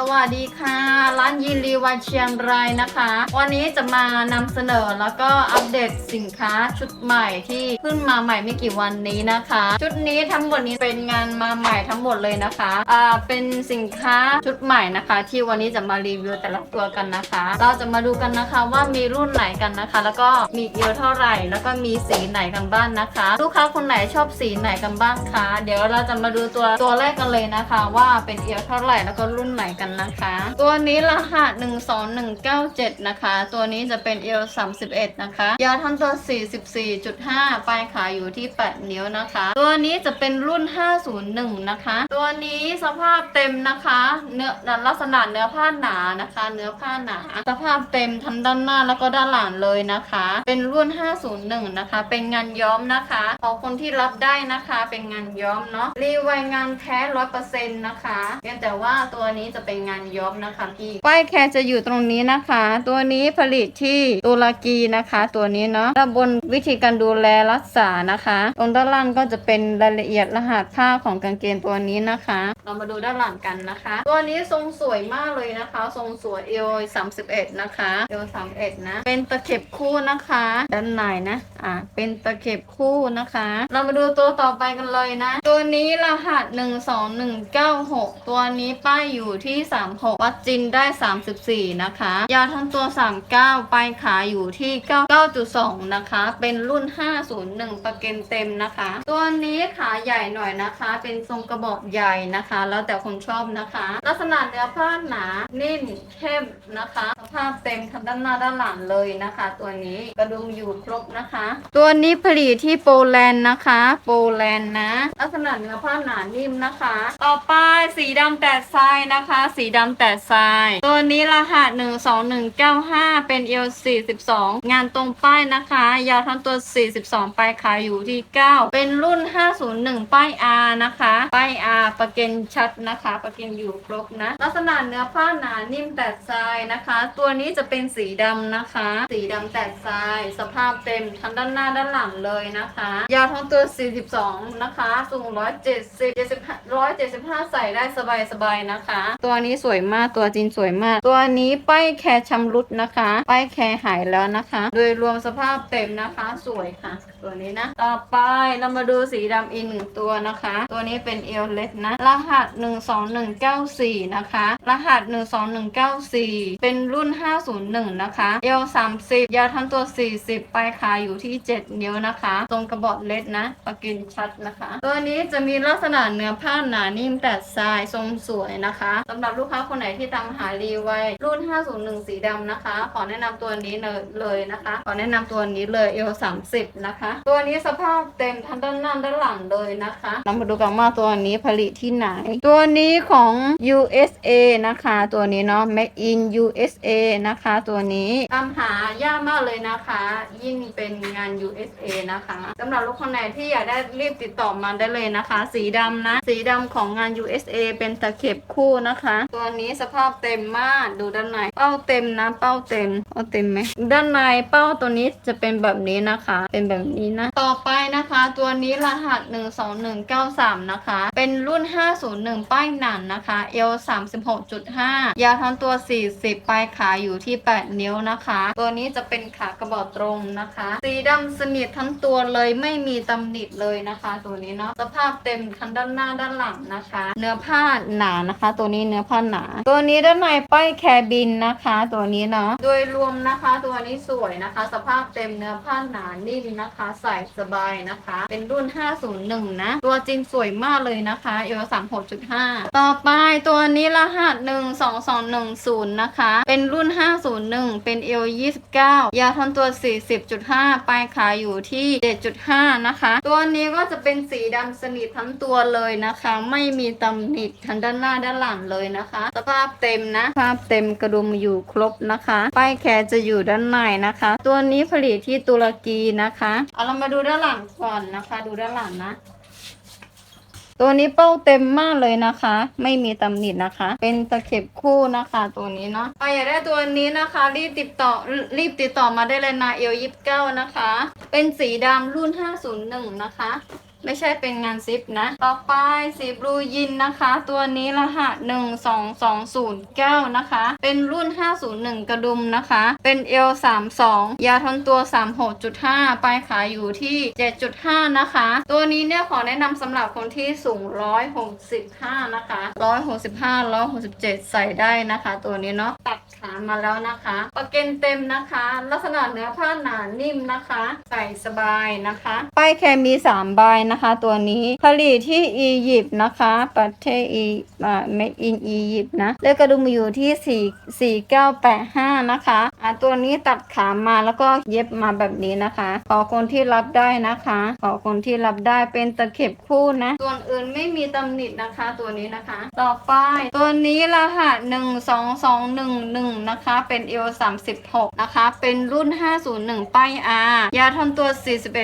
สวัสดีค่ะ ร้านยินรีวันเชียงรายนะคะ วันนี้จะมานำเสนอแล้วก็อัปเดตสินค้าชุดใหม่ที่เพิ่งมาใหม่ไม่กี่วันนี้นะคะ ชุดนี้ทั้งหมดนี้เป็นงานมาใหม่ทั้งหมดเลยนะคะอ่าเป็นสินค้าชุดใหม่นะคะ ที่วันนี้จะมารีวิวแต่ละตัวกันนะคะ เราจะมาดูกันนะคะว่ามีรุ่นไหนกันนะคะ แล้วก็มีเอวเท่าไหร่ แล้วก็มีสีไหนกันบ้างนะคะ ลูกค้าคนไหนชอบสีไหนกันบ้างคะเดี๋ยวเราจะมาดูตัวตัวแรกกันเลยนะคะ ว่าเป็นเอวเท่าไหร่แล้วก็รุ่นไหนกันนะคะ ตัวนี้รหัส 12197 นะคะ ตัวนี้จะเป็นเอว31 นะคะ ยาวทั้งตัว 44.5 ปลายขาอยู่ที่ 8 นิ้วนะคะ ตัวนี้จะเป็นรุ่น 501 นะคะ ตัวนี้สภาพเต็มนะคะ เนื้อลักษณะเนื้อผ้าหนานะคะ เนื้อผ้าหนา สภาพเต็มทั้งด้านหน้าแล้วก็ด้านหลังเลยนะคะ เป็นรุ่น 501 นะคะ เป็นงานย้อมนะคะของคนที่รับได้นะคะ เป็นงานย้อมเนาะ รีไวงานแท้ร้อยเปอร์เซ็นต์นะคะเพียงแต่ว่าตัวนี้จะเป็นงานย้อมนะคะพี่ป้ายแคร์จะอยู่ตรงนี้นะคะ ตัวนี้ผลิตที่ตุรกีนะคะ ตัวนี้เนาะด้านบนวิธีการดูแลรักษานะคะตรงด้านล่างก็จะเป็นรายละเอียดรหัสผ้าของกางเกงตัวนี้นะคะ เรามาดูด้านหลังกันนะคะ ตัวนี้ทรงสวยมากเลยนะคะ ทรงสวยเอว31นะคะเอว31นะ เป็นตะเข็บคู่นะคะ ด้านในนะ อ่า เป็นตะเข็บคู่นะคะ เรามาดูตัวต่อไปกันเลยนะ ตัวนี้รหัส12196ตัวนี้ป้ายอยู่ที่36 วัดจินได้ 34 นะคะ ยาทั้งตัว 39ปลายขาอยู่ที่ 99.2 นะคะ เป็นรุ่น 501 ประเกันเต็มนะคะ ตัวนี้ขาใหญ่หน่อยนะคะ เป็นทรงกระบอกใหญ่นะคะ แล้วแต่คนชอบนะคะ ลักษณะเนื้อผ้าหนา นิ่มเข้มนะคะ สภาพเต็มทั้งด้านหน้าด้านหลังเลยนะคะ ตัวนี้กระดุมอยู่ครบนะคะ ตัวนี้ผลิตที่โปแลนด์นะคะ โปแลนด์นะ ลักษณะเนื้อผ้าหนานิ่มนะคะ ต่อไปสีดำแตดทรายนะคะสีดำแตดทราย ตัวนี้รหัส 12195 เป็นเอล42 งานตรงป้ายนะคะ ยาวทั้งตัว 42ปลายขาอยู่ที่ 9 เป็นรุ่น 501 ป้าย R นะคะ ป้าย R ประเกนชัดนะคะ ประเกนอยู่ครบนะ ลักษณะเนื้อผ้าหนานิ่มแตดทรายนะคะ ตัวนี้จะเป็นสีดำนะคะ สีดำแตดทราย สภาพเต็มทั้งด้านหน้าด้านหลังเลยนะคะ ยาวทั้งตัว 42 นะคะ สูง 170 175 ใส่ได้สบายๆนะคะ ตัวนี้สวยมากตัวจริงสวยมาก ตัวนี้ป้ายแคร์ชำรุดนะคะ ป้ายแคร์หายแล้วนะคะ โดยรวมสภาพเต็มนะคะ สวยค่ะ ตัวนี้นะ ต่อไปเรามาดูสีดำอีกหนึ่งตัวนะคะ ตัวนี้เป็นเอลเล็กนะ รหัส 12194 นะคะ รหัส 12194 เป็นรุ่น 501 นะคะเอล30 ยาวทั้งตัว 40 ปลายขาอยู่ที่ 7 นิ้วนะคะ ตรงกระบอกเล็กนะประกินชัดนะคะ ตัวนี้จะมีลักษณะเนื้อผ้าหนานิ่มแต่ทรายทรงสวยนะคะสำหรับับลูกค้าคนไหนที่ตามหารีไวรุ่น 501 สีดำนะคะ ขอแนะนำตัวนี้เลยนะคะ ขอแนะนำตัวนี้เลยเอล30 นะคะ ตัวนี้สภาพเต็มทั้งด้านหน้าด้านหลังเลยนะคะเรามาดูกันว่าตัวนี้ผลิตที่ไหน ตัวนี้ของ USA นะคะ ตัวนี้เนาะ Made in USA นะคะ ตัวนี้ตามหายากมากเลยนะคะ ยิ่งเป็นงาน USA นะคะสำหรับลูกคนไหนที่อยากได้รีบติดต่อมาได้เลยนะคะ สีดำนะ สีดำของงาน USA เป็นตะเข็บคู่นะคะตัวนี้สภาพเต็มมากดูด้านในเป้าเต็มนะ เป้าเต็มเป้าเต็มไหมด้านในเป้าตัวนี้จะเป็นแบบนี้นะคะ เป็นแบบนี้นะ ต่อไปนะคะ ตัวนี้รหัส 12193 นะคะ เป็นรุ่น 501 ป้ายหนันนะคะ L 36.5 ยาวทั้งตัว 40 ปลายขาอยู่ที่ 8 นิ้วนะคะ ตัวนี้จะเป็นขากระบอกตรงนะคะ สีดำสนิททั้งตัวเลยไม่มีตำหนิเลยนะคะ ตัวนี้เนาะสภาพเต็มทั้งด้านหน้าด้านหลังนะคะ เนื้อผ้าหนานะคะ ตัวนี้เนื้อผ้าหนา ตัวนี้ด้านในป้ายแคบินนะคะ ตัวนี้เนาะโดยรวมนะคะ ตัวนี้สวยนะคะ สภาพเต็มเนื้อผ้าหนานิ่มนะคะ ใส่สบายนะคะ เป็นรุ่น 501 นะ ตัวจริงสวยมากเลยนะคะเอว36.5 ต่อไปตัวนี้รหัส 12210 นะคะ เป็นรุ่น 501 เป็นเอว29 ยาวทั้งตัว 40.5 ปลายขาอยู่ที่ 7.5 นะคะ ตัวนี้ก็จะเป็นสีดำสนิททั้งตัวเลยนะคะ ไม่มีตำหนิทั้งด้านหน้าด้านหลังเลยนะคะ สภาพเต็มนะ ภาพเต็มกระดุมอยู่ครบนะคะ ป้ายแคร์จะอยู่ด้านในนะคะ ตัวนี้ผลิตที่ตุรกีนะคะ เอาเรามาดูด้านหลังก่อนนะคะ ดูด้านหลังนะตัวนี้เป้าเต็มมากเลยนะคะ ไม่มีตำหนินะคะ เป็นตะเข็บคู่นะคะตัวนี้เนาะใครอยากได้ตัวนี้นะคะ รีบติดต่อรีบติดต่อมาได้เลยนะเอลยิบเก้านะคะ เป็นสีดำรุ่น 501 นะคะ ไม่ใช่เป็นงานซิปนะ ต่อไปสีบลูยินนะคะ ตัวนี้รหัส12209นะคะ เป็นรุ่น 501 กระดุมนะคะ เป็น L32 ยาทนตัว 36.5 ปลายขาอยู่ที่ 7.5 นะคะ ตัวนี้เนี่ยขอแนะนำสำหรับคนที่สูง 165 นะคะ 165 167 ใส่ได้นะคะ ตัวนี้เนาะ ตัดขามาแล้วนะคะ ประเกนเต็มนะคะ ลักษณะเนื้อผ้าหนานิ่มนะคะ ใส่สบายนะคะ ป้ายแคมี 3 ใบนะคะตัวนี้ผลิตที่อียิปต์นะคะ ประเทศอีอ่า made in อียิปต์นะเลขกระดุมอยู่ที่ 4 4985 นะคะอ่าตัวนี้ตัดขามาแล้วก็เย็บมาแบบนี้นะคะ ขอคนที่รับได้นะคะขอคนที่รับได้เป็นตะเข็บคู่นะส่วนอื่นไม่มีตำหนินะคะตัวนี้นะคะ ต่อไปตัวนี้รหัส12211 นะคะ เป็น L 36 นะคะ เป็นรุ่น 501 ป้าย R ยาทนตัว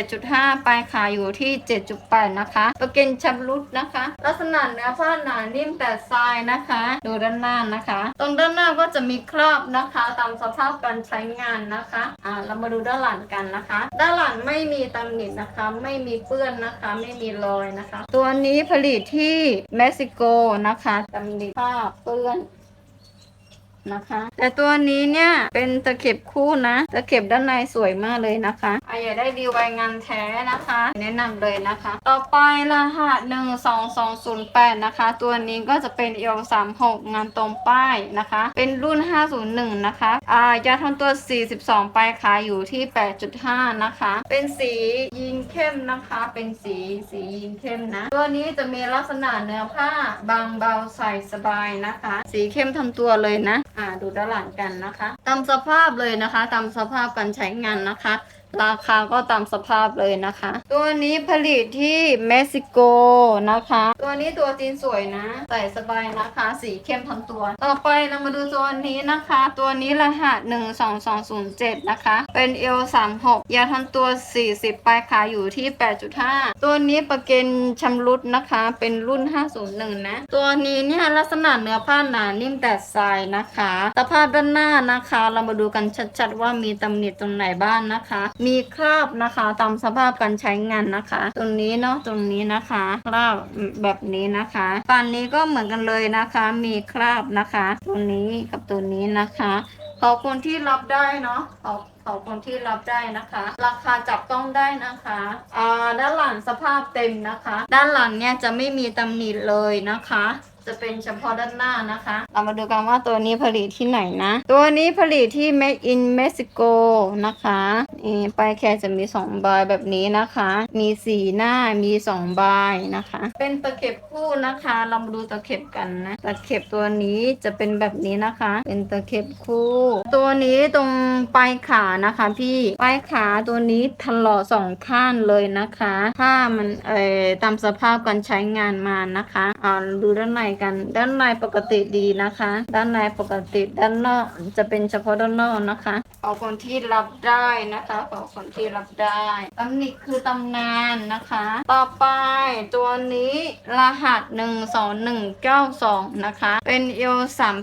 41.5 ปลายขาอยู่ที่7.8นะคะตัวเกนชับรุดนะคะ ลักษณะเนื้อผ้าหนานิ่มแต่ทรายนะคะ ดูด้านหน้านะคะ ตรงด้านหน้าก็จะมีคราบนะคะ ตามสภาพการใช้งานนะคะอ่าเรามาดูด้านหลังกันนะคะ ด้านหลังไม่มีตำหนินะคะ ไม่มีเปื้อนนะคะ ไม่มีรอยนะคะ ตัวนี้ผลิตที่เม็กซิโกนะคะตำหนิผ้าเปื้อน นะคะ แต่ตัวนี้เนี่ยเป็นตะเข็บคู่นะ ตะเข็บด้านในสวยมากเลยนะคะใครอยากได้ดีไวงานแท้นะคะ แนะนำเลยนะคะ ต่อไปรหัส12208 นะคะ ตัวนี้ก็จะเป็น L 3 6งานตรงป้ายนะคะ เป็นรุ่น 501 นะคะอ่ายาทนตัว 42ปลายขาอยู่ที่ 8.5 นะคะ เป็นสียีนเข้มนะคะ เป็นสีสียีนเข้มนะ ตัวนี้จะมีลักษณะเนื้อผ้าบางเบาใส่สบายนะคะ สีเข้มทำตัวเลยนะอ่าดูด้านหลังกันนะคะ ตามสภาพเลยนะคะ ตามสภาพการใช้งานนะคะ ราคาก็ตามสภาพเลยนะคะ ตัวนี้ผลิตที่เม็กซิโกนะคะ ตัวนี้ตัวจีนสวยนะ ใส่สบายนะคะ สีเข้มทั้งตัว ต่อไปเรามาดูตัวนี้นะคะ ตัวนี้รหัส 12207 นะคะ เป็น L 3 6ยาทันตัว 40 ปลายขาอยู่ที่ 8.5 ตัวนี้ประเกันชำรุดนะคะ เป็นรุ่น 501 นะ ตัวนี้เนี่ยลักษณะเนื้อผ้าหนานิ่มแต่ทรายนะคะ สภาพด้านหน้านะคะ เรามาดูกันชัดๆว่ามีตำหนิตรงไหนบ้างนะคะมีคราบนะคะตามสภาพการใช้งานนะคะ ตรงนี้เนาะตรงนี้นะคะคราบแบบนี้นะคะฝั่งนี้ก็เหมือนกันเลยนะคะ มีคราบนะคะตรงนี้กับตัวนี้นะคะขอบคนที่รับได้เนาะขอบขอบคนที่รับได้นะคะ ราคาจับต้องได้นะคะอ่าด้านหลังสภาพเต็มนะคะ ด้านหลังเนี่ยจะไม่มีตำหนิเลยนะคะ จะเป็นเฉพาะด้านหน้านะคะ เรามาดูกันว่าตัวนี้ผลิตที่ไหนนะ ตัวนี้ผลิตที่ Made in Mexico นะคะนี่ป้ายแค่จะมี2ใบแบบนี้นะคะ มีสีหน้ามี2ใบนะคะ เป็นตะเข็บคู่นะคะ เรามาดูตะเข็บกันนะตะเข็บตัวนี้จะเป็นแบบนี้นะคะ เป็นตะเข็บคู่ ตัวนี้ตรงปลายขานะคะพี่ปลายขาตัวนี้ถลอกสองข้างเลยนะคะ ถ้ามันเอ่อตามสภาพการใช้งานมานะคะอ่าดูด้านในกัน ด้านในปกติดีนะคะ ด้านในปกติด้านนอกจะเป็นเฉพาะด้านนอกนะคะขอคนที่รับได้นะคะขอคนที่รับได้ตำหนิคือตำนานนะคะ ต่อไปตัวนี้รหัส 12192 นะคะ เป็น L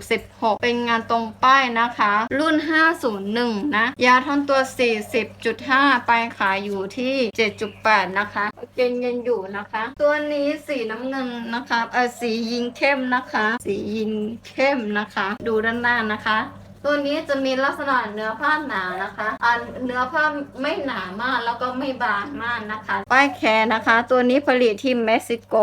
36 เป็นงานตรงป้ายนะคะ รุ่น 501 นะ ยาท่อนตัว 40.5ปลายขาอยู่ที่ 7.8 นะคะ เกณฑ์ยังอยู่นะคะ ตัวนี้สีน้ำเงินนะคะเออสียิงเข้มนะคะ สียิงเข้มนะคะ ดูด้านหน้านะคะ ตัวนี้จะมีลักษณะเนื้อผ้าหนานะคะอันเนื้อผ้าไม่หนามากแล้วก็ไม่บางมากนะคะ ป้ายแคร์นะคะ ตัวนี้ผลิตที่เม็กซิโก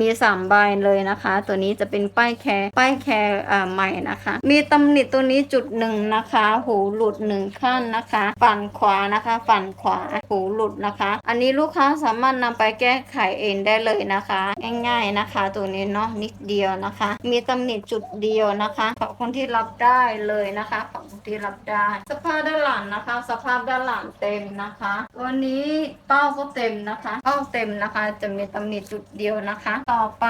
มี3ใบเลยนะคะ ตัวนี้จะเป็นป้ายแคร์ป้ายแคร์ใหม่นะคะ มีตำหนิตัวนี้จุดหนึ่งนะคะ หูหลุดหนึ่งขั้นนะคะ ฝั่งขวานะคะ ฝั่งขวาหูหลุดนะคะ อันนี้ลูกค้าสามารถนำไปแก้ไขเองได้เลยนะคะ ง่ายๆนะคะ ตัวนี้เนาะนิดเดียวนะคะ มีตำหนิจุดเดียวนะคะขอบคนที่รับได้เลยนะคะขอบคนที่รับได้ สภาพด้านหลังนะคะ สภาพด้านหลังเต็มนะคะวันนี้เป้าก็เต็มนะคะเป้าเต็มนะคะ จะมีตำหนิจุดเดียวนะคะ ต่อไป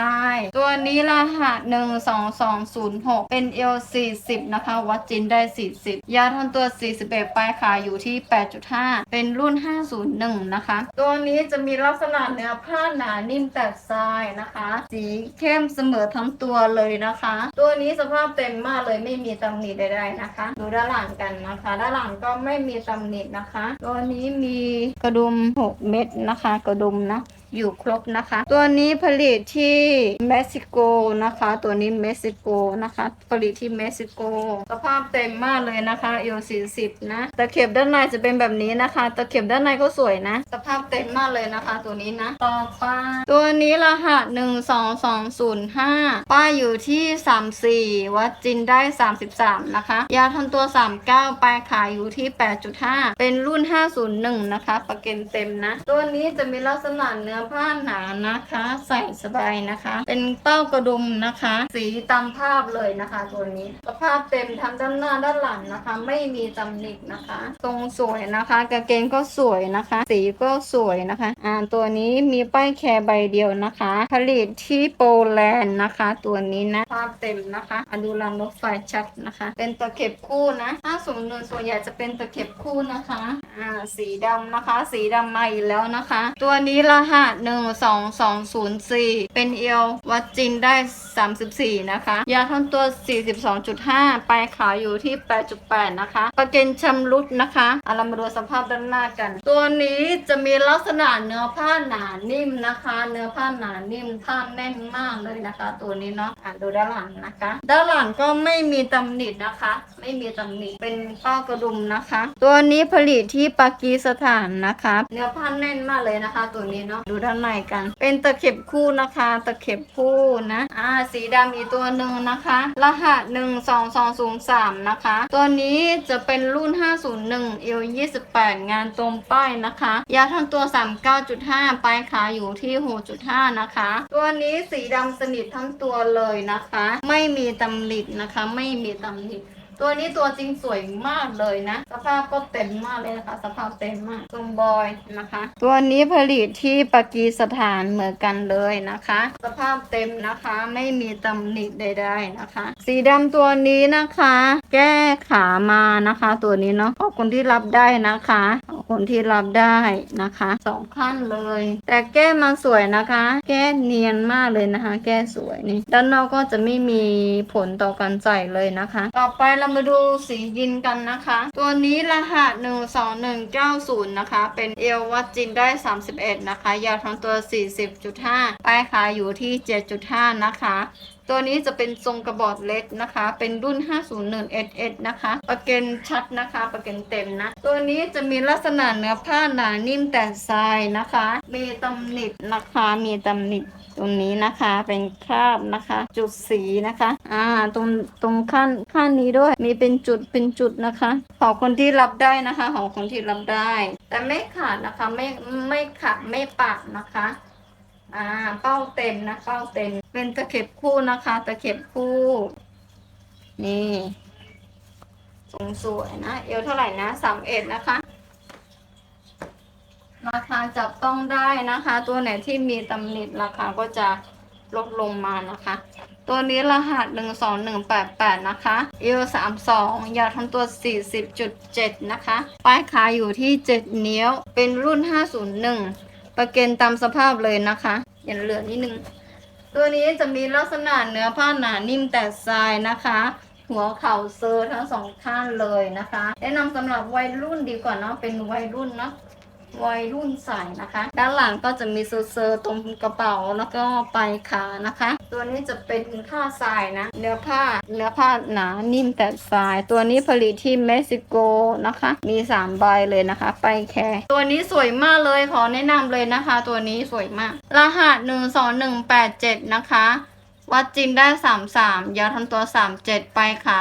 ตัวนี้รหัสหนึ่งสองสองศูนย์หกเป็น L สี่สิบนะคะ วัดจินได้สี่สิบยาทนตัวสี่สิบเอ็ดปลายขาอยู่ที่แปดจุดห้าเป็นรุ่นห้าศูนย์หนึ่งนะคะ ตัวนี้จะมีลักษณะเนื้อผ้าหนานิ่มแต่ทรายนะคะ สีเข้มเสมอทั้งตัวเลยนะคะ ตัวนี้สภาพเต็มมากเลยไม่มีตำหนิใดๆนะคะดูด้านหลังกันนะคะ ด้านหลังก็ไม่มีตำหนินะคะ ตัวนี้มีกระดุม 6 เม็ดนะคะ กระดุมนะ อยู่ครบนะคะ ตัวนี้ผลิตที่เม็กซิโกนะคะ ตัวนี้เม็กซิโกนะคะ ผลิตที่เม็กซิโกสภาพเต็มมากเลยนะคะเอลสี่สิบนะตะเข็บด้านในจะเป็นแบบนี้นะคะ ตะเข็บด้านในก็สวยนะ สภาพเต็มมากเลยนะคะ ตัวนี้นะต่อไปตัวนี้รหัสหนึ่งสองสองศูนย์ห้าป้ายอยู่ที่สามสี่วัดจินได้สามสิบสามนะคะ ยาทันตัวสามเก้าปลายขายอยู่ที่แปดจุดห้าเป็นรุ่นห้าศูนย์หนึ่งนะคะประเก็นเต็มนะ ตัวนี้จะมีลักษณะเนื้อผ้าหนานะคะ ใส่สบายนะคะ เป็นเต้ากระดุมนะคะ สีตามภาพเลยนะคะ ตัวนี้สภาพเต็มทั้งด้านหน้าด้านหลังนะคะ ไม่มีตำหนินะคะ ทรงสวยนะคะกางเกงก็สวยนะคะ สีก็สวยนะคะ อ่าตัวนี้มีป้ายแคร์ใบเดียวนะคะ ผลิตที่โปแลนด์นะคะ ตัวนี้นะภาพเต็มนะคะอดูรางรถไฟชัดนะคะ เป็นตะเข็บคู่นะถ้าสมนวนส่วนใหญ่จะเป็นตะเข็บคู่นะคะ อ่าสีดำนะคะ สีดำมาอีกแล้วนะคะ ตัวนี้รหัสหนึ่งสองสองศูนย์สี่เป็นเอลวัดจินได้สามสิบสี่นะคะ ยาท่อนตัวสี่สิบสองจุดห้าปลายขาอยู่ที่แปดจุดแปดนะคะประเกันชำรุดนะคะเอาเรามาดูสภาพด้านหน้ากัน ตัวนี้จะมีลักษณะเนื้อผ้าหนานิ่มนะคะ เนื้อผ้าหนานิ่มผ้าแน่นมากเลยนะคะ ตัวนี้เนาะอ่านดูด้านหลังนะคะ ด้านหลังก็ไม่มีตำหนินะคะ ไม่มีตำหนิเป็นป้ากระดุมนะคะ ตัวนี้ผลิตที่ปากีสถานนะคะ เนื้อผ้าแน่นมากเลยนะคะ ตัวนี้เนาะดูด้านในกัน เป็นตะเข็บคู่นะคะ ตะเข็บคู่นะ อ่า สีดำอีกตัวหนึ่งนะคะ รหัสหนึ่งสองสองศูนย์สามนะคะ ตัวนี้จะเป็นรุ่น 501เอล28งานตรงป้ายนะคะ ยาทั้งตัว 39.5 ปลายขาอยู่ที่ 6.5 นะคะ ตัวนี้สีดำสนิททั้งตัวเลยนะคะ ไม่มีตำหนินะคะ ไม่มีตำหนิ ตัวนี้ตัวจริงสวยมากเลยนะ สภาพก็เต็มมากเลยนะคะ สภาพเต็มมากทรงบอยนะคะ ตัวนี้ผลิตที่ปากีสถานเหมือนกันเลยนะคะ สภาพเต็มนะคะไม่มีตำหนิใด ๆนะคะ สีดำตัวนี้นะคะ แก้ขามานะคะ ตัวนี้เนาะขอบคุณที่รับได้นะคะขอบคุณที่รับได้นะคะสองขั้นเลย แต่แก้มาสวยนะคะ แก้เนียนมากเลยนะคะ แก้สวยนี่ด้านนอกก็จะไม่มีผลต่อการใส่เลยนะคะ ต่อไปเรามาดูสียินกันนะคะ ตัวนี้รหัส 12190 นะคะ เป็นเอววัดจินได้ 31 นะคะ ยาวทั้งตัว 40.5 ปลายขาอยู่ที่ 7.5 นะคะ ตัวนี้จะเป็นทรงกระบอกเล็กนะคะ เป็นรุ่น 501 SS นะคะประเกันชัดนะคะประเกันเต็มนะ ตัวนี้จะมีลักษณะเนื้อผ้าหนานิ่มแต่ทรายนะคะ มีตำหนินะคะ มีตำหนิตรงนี้นะคะเป็นคราบนะคะ จุดสีนะคะ อ่าตรงตรงขั้นขั้นนี้ด้วยมีเป็นจุดเป็นจุดนะคะของคนที่รับได้นะคะของคนที่รับได้ แต่ไม่ขาดนะคะไม่ไม่ขาดไม่ปากนะคะ อ่าเป้าเต็มนะเป้าเต็ม เป็นตะเข็บคู่นะคะ ตะเข็บคู่ นี่ทรงสวยนะ เอวเท่าไหร่นะสามเอ็ดนะคะ ราคาจับต้องได้นะคะ ตัวไหนที่มีตำหนิราคาก็จะลดลงมานะคะ ตัวนี้รหัสหนึ่งสองหนึ่งแปดแปดนะคะเอวสามสองยาวทั้งตัวสี่สิบจุดเจ็ดนะคะ ป้ายขายอยู่ที่เจ็ดนิ้ว เป็นรุ่นห้าศูนย์หนึ่ง ประเกันตามสภาพเลยนะคะอย่าเหลือนิดนึง ตัวนี้จะมีลักษณะเนื้อผ้าหนานิ่มแต่ทรายนะคะ หัวเข่าเซอร์ทั้งสองข้างเลยนะคะ แนะนำสำหรับวัยรุ่นดีกว่าเนาะเป็นวัยรุ่นเนาะ วัยรุ่นใส่นะคะ ด้านหลังก็จะมีเซอร์เซอร์ตรงกระเป๋าแล้วก็ปลายขานะคะ ตัวนี้จะเป็นผ้าทรายนะ เนื้อผ้าเนื้อผ้าหนานิ่มแต่ทราย ตัวนี้ผลิตที่เม็กซิโกนะคะ มีสามใบเลยนะคะ ไปแคร์ตัวนี้สวยมากเลยขอแนะนำเลยนะคะ ตัวนี้สวยมาก รหัสหนึ่งสองหนึ่งแปดเจ็ดนะคะ วัดจินได้สามสามยาวทั้งตัวสามเจ็ดไปขา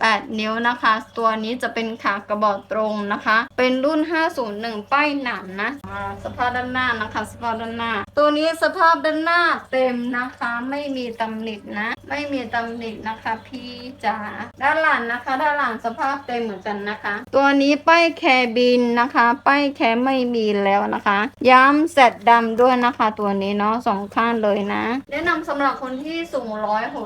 แปดนิ้วนะคะ ตัวนี้จะเป็นขากระบอกตรงนะคะ เป็นรุ่น 501 ป้ายหนามนะสภาพด้านหน้านะคะ สภาพด้านหน้า ตัวนี้สภาพด้านหน้าเต็มนะคะ ไม่มีตำหนินะ ไม่มีตำหนินะคะ พี่จ๋าด้านหลังนะคะ ด้านหลังสภาพเต็มเหมือนกันนะคะ ตัวนี้ป้ายแคบินนะคะ ป้ายแคไม่มีแล้วนะคะ ย้ำเสร็จดำด้วยนะคะ ตัวนี้เนาะสองข้างเลยนะ แนะนำสำหรับคนที่สูง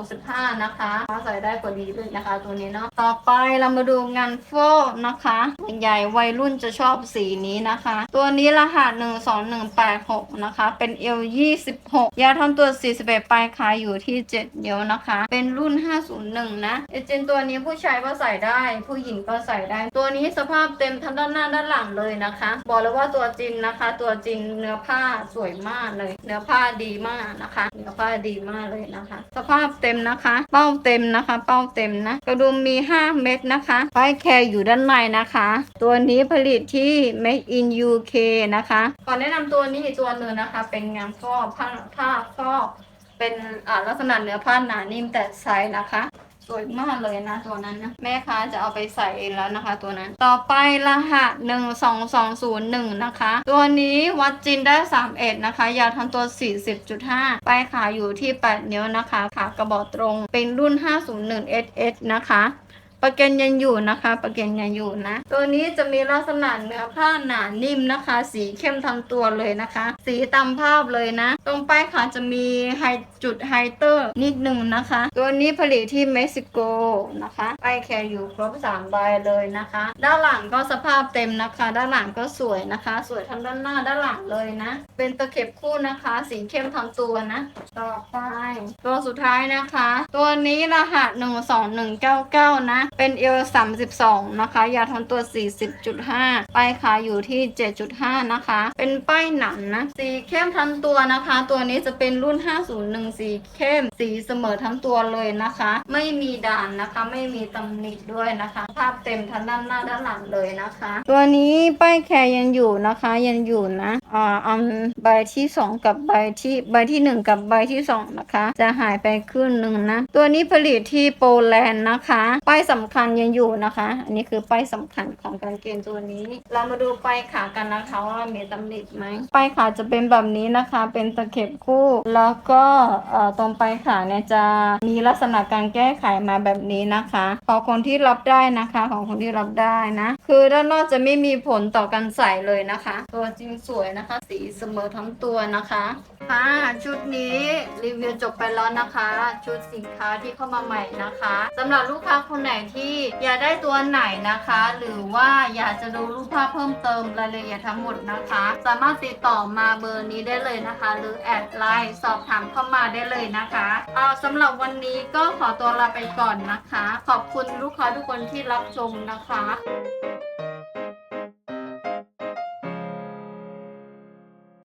165 นะคะใส่ได้กว่าดีเลยนะคะ ตัวนี้เนาะนาะต่อไปเรามาดูงานโฟนะคะส่วนใหญ่วัยรุ่นจะชอบสีนี้นะคะ ตัวนี้รหัส12186 นะคะ เป็นเอล26 ยาทำตัว 41 ปลายขายอยู่ที่ 7 นิ้วนะคะ เป็นรุ่น 501 นะเอเจนตัวนี้ผู้ชายก็ใส่ได้ ผู้หญิงก็ใส่ได้ ตัวนี้สภาพเต็มทั้งด้านหน้าด้านหลังเลยนะคะ บอกเลยว่าตัวจริงนะคะ ตัวจริงเนื้อผ้าสวยมากเลย เนื้อผ้าดีมากนะคะ เนื้อผ้าดีมากเลยนะคะ สภาพเต็มนะคะ เป้าเต็มนะคะ เป้าเต็มนะ กระดุมมีี5เม็ดนะคะป้ายแคร์อยู่ด้านในนะคะ ตัวนี้ผลิตที่ Made in UK นะคะก่อนแนะนำตัวนี้อีกตัวหนึ่งนะคะ เป็นงานฟอกผ้าผ้าฟอกเป็นลักษณะเนื้อผ้าหนานิ่มแต่ไซส์นะคะสวยมากเลยนะตัวนั้นนะแม่ค้าจะเอาไปใส่เองแล้วนะคะ ตัวนั้นต่อไปรหัสหนึ่งสองสองศูนย์หนึ่งนะคะ ตัวนี้วัดจินได้สามเอ็ดนะคะ ยาวทั้งตัวสี่สิบจุดห้าปลายขาอยู่ที่แปดนิ้วนะคะ ขากระบอกตรงเป็นรุ่นห้าศูนย์หนึ่ง SS นะคะ ประเกันยังอยู่นะคะ ประเกันยังอยู่นะ ตัวนี้จะมีลักษณะเนื้อผ้าหนานิ่มนะคะ สีเข้มทั้งตัวเลยนะคะ สีตามภาพเลยนะ ตรงป้ายขาจะมีไฮจุดไฮเตอร์นิดหนึ่งนะคะ ตัวนี้ผลิตที่เม็กซิโกนะคะป้ายแคร์อยู่ครบ3ใบเลยนะคะ ด้านหลังก็สภาพเต็มนะคะ ด้านหลังก็สวยนะคะ สวยทั้งด้านหน้าด้านหลังเลยนะ เป็นตะเข็บคู่นะคะ สีเข้มทั้งตัวนะ ต่อไป ตัวสุดท้ายนะคะ ตัวนี้รหัส 12199 นะเป็นเอล32นะคะ ยาวทั้งตัว40.5ปลายขาอยู่ที่7.5นะคะ เป็นป้ายหนังนะสีเข้มทั้งตัวนะคะ ตัวนี้จะเป็นรุ่น501สีเข้ม สีเสมอทั้งตัวเลยนะคะ ไม่มีด่านนะคะ ไม่มีตำหนิด้วยนะคะ ภาพเต็มทั้งด้านหน้าด้านหลังเลยนะคะ ตัวนี้ป้ายแคร์ยังอยู่นะคะ ยังอยู่นะอ่าอันใบที่2กับใบที่ใบที่1กับใบที่2นะคะ จะหายไปครึ่งหนึ่งนะ ตัวนี้ผลิตที่โปแลนด์นะคะ ป้ายสำคัญยังอยู่นะคะ อันนี้คือป้ายสำคัญของกางเกงตัวนี้ เรามาดูป้ายขากันนะคะว่ามีตำหนิไหมป้ายขาจะเป็นแบบนี้นะคะ เป็นตะเข็บคู่ แล้วก็ตรงปลายขาเนี่ยจะมีลักษณะการแก้ไขมาแบบนี้นะคะของคนที่รับได้นะคะของคนที่รับได้นะ คือด้านนอกจะไม่มีผลต่อการใส่เลยนะคะ ตัวจริงสวยนะคะ สีเสมอทั้งตัวนะคะค่ะชุดนี้รีวิวจบไปแล้วนะคะ ชุดสินค้าที่เข้ามาใหม่นะคะสำหรับลูกค้าคนไหนที่อยากได้ตัวไหนนะคะ หรือว่าอยากจะดูรูปภาพเพิ่มเติมรายละเอียดทั้งหมดนะคะ สามารถติดต่อมาเบอร์นี้ได้เลยนะคะ หรือแอดไลน์สอบถามเข้ามาได้เลยนะคะเอาสำหรับวันนี้ก็ขอตัวลาไปก่อนนะคะ ขอบคุณลูกค้าทุกคนที่รับชมนะคะ